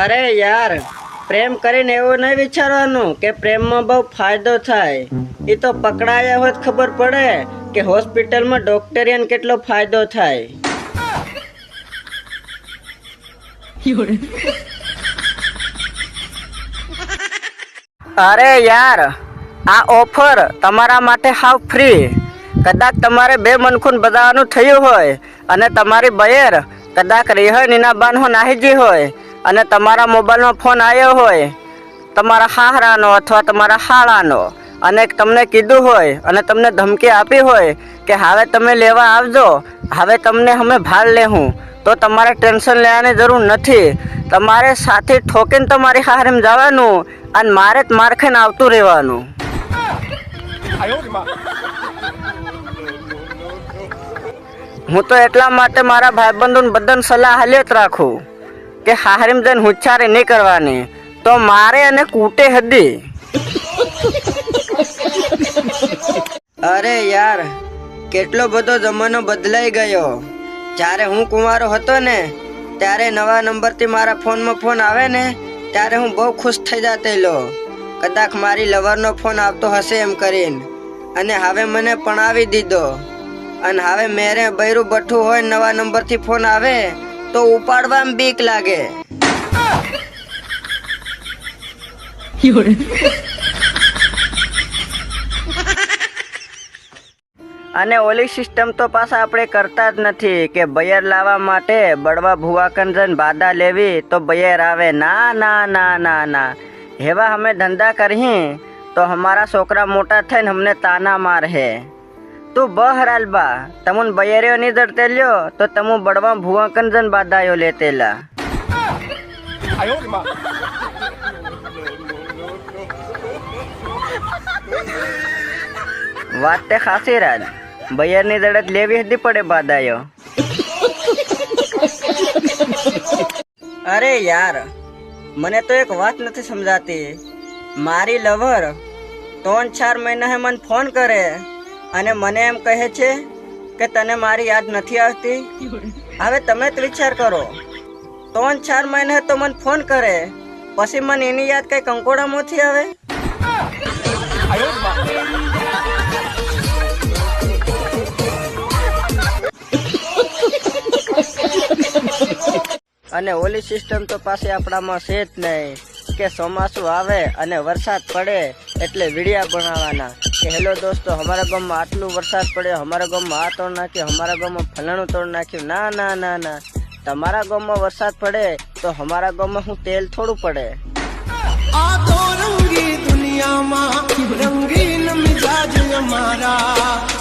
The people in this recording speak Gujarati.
અરે યાર, પ્રેમ કરીને એવું નહીં વિચારવાનું કે પ્રેમમાં બહુ ફાયદો થાય. એ તો પકડાયા હોત ખબર પડે કે હોસ્પિટલમાં ડોક્ટરિયન કેટલો ફાયદો થાય. અરે યાર, આ ઓફર તમારા માટે હાવ ફ્રી. કદાચ તમારે બે મનખૂન બધાવાનું થયું હોય અને તમારી બયર કદાચ રેહણીના નાહી નાહીજી હોય. અને તમારા મોબાઈલમાં ફોન આવ્યો હોય, તમારા હાહરાનો અથવા તમારા હાળાનો, અને તમને કીધું હોય, અને તમને ધમકી આપી હોય કે હવે તમે લેવા આવજો, હવે તમને અમે ભાર લેહું, તો તમારે ટેન્શન લેવાની જરૂર નથી. તમારે સાથે ઠોકીને તમારી હારેમ જવાનું, અને મારે જ મારખાઈને આવતું રહેવાનું. હું તો એટલા માટે મારા ભાઈબંધોને બધાને સલાહ હાલ્યો જ રાખું. કે હારીમ જઈને હુચ્છારે નહીં કરવાની. તો મારે અને કૂટે હદી. અરે યાર, કેટલો બધો જમાનો બદલાઈ ગયો. જ્યારે હું કુંવારો હતો ને, ત્યારે નવા નંબરથી મારા ફોનમાં ફોન આવે ને, ત્યારે હું બહુ ખુશ થઈ જાતેલો. કદાચ મારી લવરનો ફોન આવતો હશે એમ કરીને. અને હવે મને પણ આવી દીધો. અને હવે મેરે બૈરું બઠું હોય નવા નંબરથી ફોન આવે તો ઉપાડવામાં બીક લાગે. અને ઓલી સિસ્ટમ તો પાછા આપણે કરતા જ નથી કે બયર લાવવા માટે બળવા ભુવાકંજન બાધા લેવી તો બયર આવે. ના ના ના ના ના. હેવા અમે ધંધા કરી તો અમારા છોકરા મોટા થઈને અમને તાના માર હે તું બહરાલ બા. તમુન બયર્યો ની જડતે લ્યો, તો તમુ બડવા બળવા ભુવાકંજન બાધાયો લેતેલા વાત તે ખાસી રાજ. બયરની દડત લેવી હતી પડે બાદાયો. અરે યાર, મને તો એક વાત નથી સમજાતી. મારી લવર ત્રણ ચાર મહિના મને ફોન કરે. અને મને એમ કહે છે કે તને મારી યાદ નથી આવતી? હવે તમે જ વિચાર કરો. ત્રણ ચાર મહિને તો મને ફોન કરે. પછી મને એની યાદ કઈ કંકોડામાંથી આવે? અને ઓલી સિસ્ટમ તો પાસે આપણામાં છે જ નહીં. કે ચોમાસું આવે અને વરસાદ પડે એટલે વિડિયા બનાવવાના. કે હેલો દોસ્તો, અમારા ગામમાં આટલું વરસાદ પડ્યો અમારા ગામમાં આ તોડ નાખ્યું, અમારા ગામમાં ફલાણું તોડ નાખ્યું. ના ના ના ના. તમારા ગામમાં વરસાદ પડે તો અમારા ગામમાં હું તેલ થોડું પડે. આ તો રંગી દુનિયામાં, રંગીન મિજાજ અમારા.